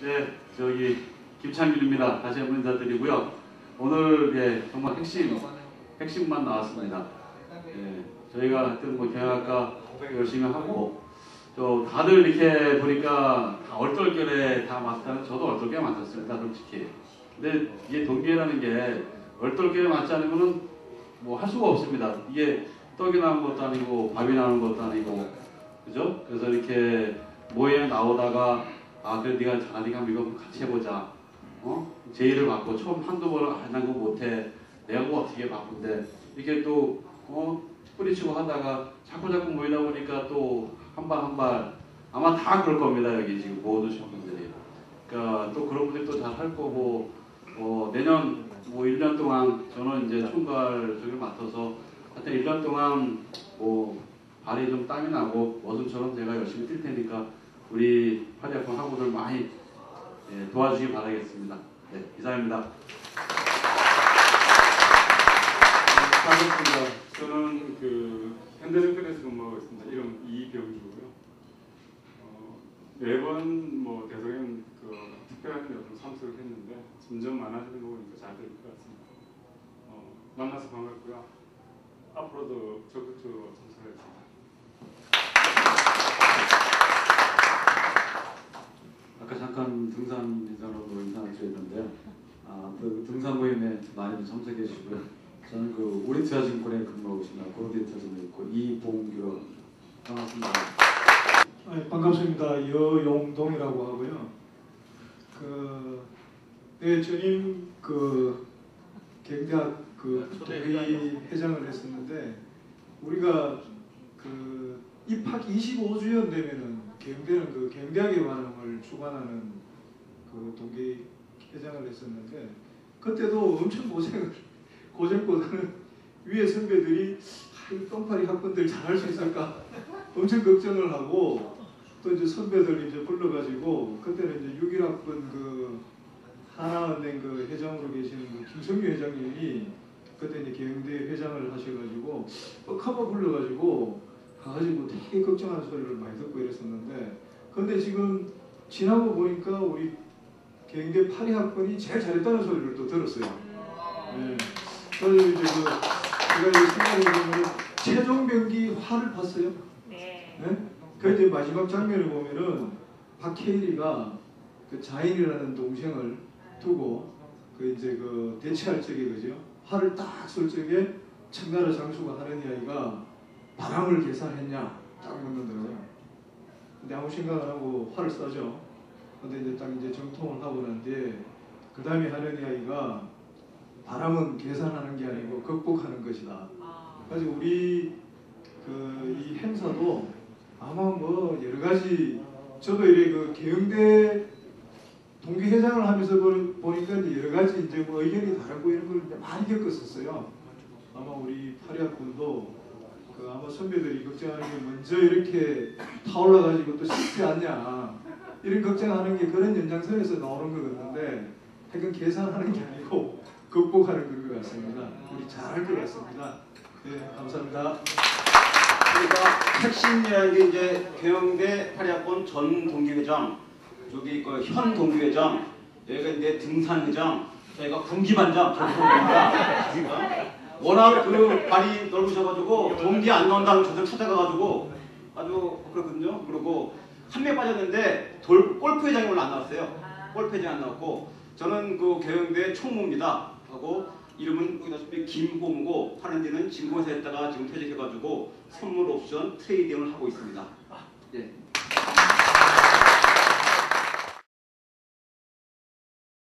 네, 저기 김창길입니다. 다시 한번 인사드리고요. 오늘 예, 정말 핵심 핵심만 나왔습니다. 예, 저희가 하여튼 뭐 경영학과 열심히 하고 또 다들 이렇게 보니까 다 얼떨결에 다 맡았는 저도 얼떨결에 맡았습니다, 솔직히. 근데 이게 동기회라는 게 얼떨결에 맡지 않으면은 뭐 할 수가 없습니다. 이게 떡이 나는 것도 아니고 밥이 나는 것도 아니고 그죠? 그래서 이렇게 모임에 나오다가 아 그래 네가 잘하니까 이거 같이 해보자. 어? 제의를 받고 처음 한두 번은 안한거 못해. 내가 뭐 어떻게 바쁜데 이렇게 또 어? 뿌리치고 하다가 자꾸 자꾸 모이다 보니까 또 한 발 한 발 아마 다 그럴 겁니다 여기 지금 모두신 분들이. 그러니까 또 그런 분들이 또 잘 할 거고 어, 내년 뭐 1년 동안 저는 이제 총괄 저기 맡아서 하여튼 1년 동안 뭐 발이 좀 땀이 나고 머슴처럼 제가 열심히 뛸 테니까 우리 파리아콘 학우들 많이 예, 도와주시기 바라겠습니다. 네, 이상입니다. 반갑습니다. 저는 그 현대증권에서 근무하고 있습니다. 이름 이병주고요. 어, 매번 뭐 대성형 그 특별한 여름 참석을 했는데 점점 많아지는 거 보니까 잘 될 것 같습니다. 어, 만나서 반갑고요. 앞으로도 적극적으로 참석하겠습니다. 아까 잠깐 등산 인사로 인사를 드렸는데요. 아, 그 등산 모임에 많이 좀 참석해 주시고요. 저는 그 오리트아증권에 근무하고 있습니다. 고로디터점에 있고 이봉규로 반갑습니다. 아, 반갑습니다. 여용동이라고 하고요. 그 네, 전임 그 경대학 그 동의 회장을 했었는데 우리가 그 입학 25주년 되면은 경대는 그 경대학의 반응을 주관하는 그 동계 회장을 했었는데 그때도 엄청 고생을 고생보다는 위에 선배들이 아, 이 똥파리 학번들 잘할 수 있을까? 엄청 걱정을 하고 또 이제 선배들 이제 불러가지고 그때는 이제 6.1학번 그 하나은행 그 회장으로 계시는 그 김성규 회장님이 그때 이제 경대 회장을 하셔가지고 뻑하고 불러가지고 가가지고 되게 걱정하는 소리를 많이 듣고 이랬었는데 근데 지금 지나고 보니까 우리 경대 8위학번이 제일 잘했다는 소리를 또 들었어요. 네. 그래서 이제 그 제가 이제 생각해 보면 최종 병기 화를 봤어요. 네. 네? 그 이제 마지막 장면을 보면은 박해일이가 그 자인이라는 동생을 두고 그 이제 그 대치할 적에 그죠 화를 딱 쏠 적에 청나라 장수가 하는 이야기가 바람을 계산했냐 딱 묻는다고요. 근데 아무 생각 안 하고 화를 쏴죠. 근데 이제 딱 이제 정통을 하고 난 뒤에 그 다음에 하는 이야기가 바람은 계산하는 게 아니고 극복하는 것이다. 아, 그래서 우리 그 이 행사도 아마 뭐 여러 가지 저도 이래 그 개영대 동기회장을 하면서 보- 보니까 여러 가지 이제 뭐 의견이 다르고 이런 걸 이제 많이 겪었었어요. 아마 우리 파리학군도 그 아마 선배들이 걱정하는 게 먼저 이렇게 타올라가지고 또 쉽지 않냐 이런 걱정하는 게 그런 연장선에서 나오는 것 같은데 하여간 계산하는 게 아니고 극복하는 것 같습니다. 우리 잘할 것 같습니다. 네, 감사합니다. 그러니까 핵심이라는 게 이제 경영대 파리학번 전 동기회장, 저기 그 현 동기회장, 여기가 이제 등산회장, 저희가 군기반장 전통입니다. 워낙 그 발이 넓으셔가지고 동기 안 나온다는 저들 찾아가가지고 아주 그렇거든요. 그리고 한 명 빠졌는데 돌 골프 회장이 오늘 안 나왔어요. 골프 회장 안 나왔고 저는 그 경영대 총무입니다. 하고 이름은 보다시피 김홍고 하는 데는 진공회사에다가 지금 퇴직해가지고 선물 옵션 트레이딩을 하고 있습니다. 예.